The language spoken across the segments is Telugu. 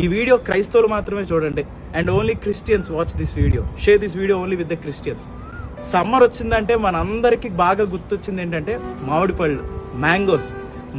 ఈ వీడియో క్రైస్తవులు మాత్రమే చూడండి. And only Christians watch this video share this video only with the Christians summer వచ్చిందంటే మనందరికీ బాగా గుర్తొచ్చింది ఏంటంటే మామిడి పళ్ళు మ్యాంగోస్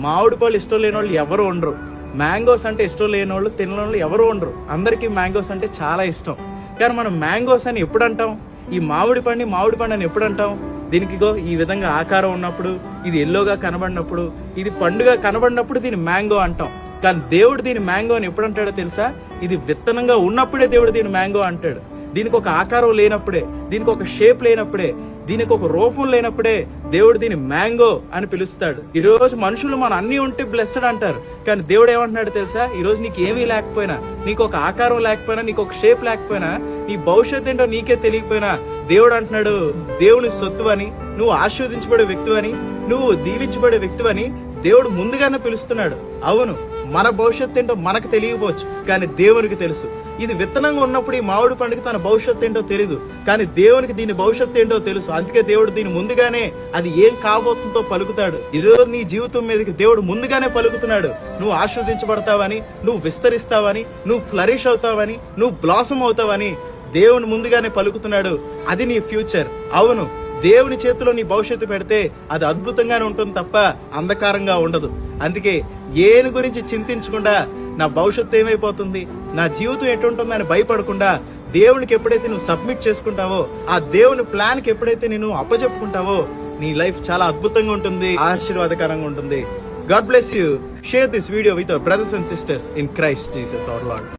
మామిడి పళ్ళు ఇష్టం లేని వాళ్ళు ఎవరు ఉండరు. మ్యాంగోస్ అంటే ఇష్టం లేని వాళ్ళు తినని వాళ్ళు ఎవరు ఉండరు. అందరికీ మ్యాంగోస్ అంటే చాలా ఇష్టం. కానీ మనం మ్యాంగోస్ అని ఎప్పుడు అంటాం? ఈ మామిడి పండు మామిడి పండు అని ఎప్పుడు అంటాం? దీనికి ఈ విధంగా ఆకారం ఉన్నప్పుడు ఇది ఎల్లోగా కనబడినప్పుడు ఇది పండుగ కనబడినప్పుడు దీన్ని మ్యాంగో అంటాం. కానీ దేవుడు దీని మ్యాంగో అని ఎప్పుడు అంటాడో తెలుసా? ఇది విత్తనంగా ఉన్నప్పుడే దేవుడు దీని మ్యాంగో అంటాడు. దీనికి ఒక ఆకారం లేనప్పుడే దీనికి ఒక షేప్ లేనప్పుడే దీనికి ఒక రూపం లేనప్పుడే దేవుడు దీని మ్యాంగో అని పిలుస్తాడు. ఈరోజు మనుషులు మన అన్ని ఉంటే బ్లెస్సడ్ అంటారు. కానీ దేవుడు ఏమంటున్నాడు తెలుసా? ఈరోజు నీకు ఏమీ లేకపోయినా నీకు ఒక ఆకారం లేకపోయినా నీకు ఒక షేప్ లేకపోయినా నీ భవిష్యత్ ఏంటో నీకే తెలియకపోయినా దేవుడు అంటున్నాడు దేవుని సొత్తు అని నువ్వు ఆశీర్వదించబడే వ్యక్తి అని నువ్వు దీవించబడే వ్యక్తి అని దేవుడు ముందుగానే పిలుస్తున్నాడు. అవును మన భవిష్యత్తు ఏంటో మనకు తెలియకపోవచ్చు కానీ దేవునికి తెలుసు. ఇది విత్తనంగా ఉన్నప్పుడు ఈ మామిడి పండుగ తన భవిష్యత్తు ఏంటో తెలియదు కానీ దేవునికి దీని భవిష్యత్తు ఏంటో తెలుసు. అందుకే దేవుడు దీని ముందుగానే అది ఏం కాబోతుందో పలుకుతాడు. ఈరోజు నీ జీవితం మీదకి దేవుడు ముందుగానే పలుకుతున్నాడు. నువ్వు ఆస్వాదించబడతావని నువ్వు విస్తరిస్తావని నువ్వు ఫ్లరిష్ అవుతావని నువ్వు బ్లాసమ్ అవుతావని దేవుని ముందుగానే పలుకుతున్నాడు. అది నీ ఫ్యూచర్. అవును దేవుని చేతిలో నీ భవిష్యత్తు పెడితే అది అద్భుతంగానే ఉంటుంది తప్ప అంధకారంగా ఉండదు. అందుకే ఏని గురించి చింతించకుండా నా భవిష్యత్తు ఏమైపోతుంది? నా జీవితం ఎటుంటుందని భయపడకుండా దేవునికి ఎప్పుడైతే నువ్వు సబ్మిట్ చేసుకుంటావో ఆ దేవుని ప్లాన్కి ఎప్పుడైతే నేను అప్పచెప్పుకుంటావో నీ లైఫ్ చాలా అద్భుతంగా ఉంటుంది ఆశీర్వాదకరంగా ఉంటుంది. God bless you. Share this video with brothers and sisters in Christ Jesus our Lord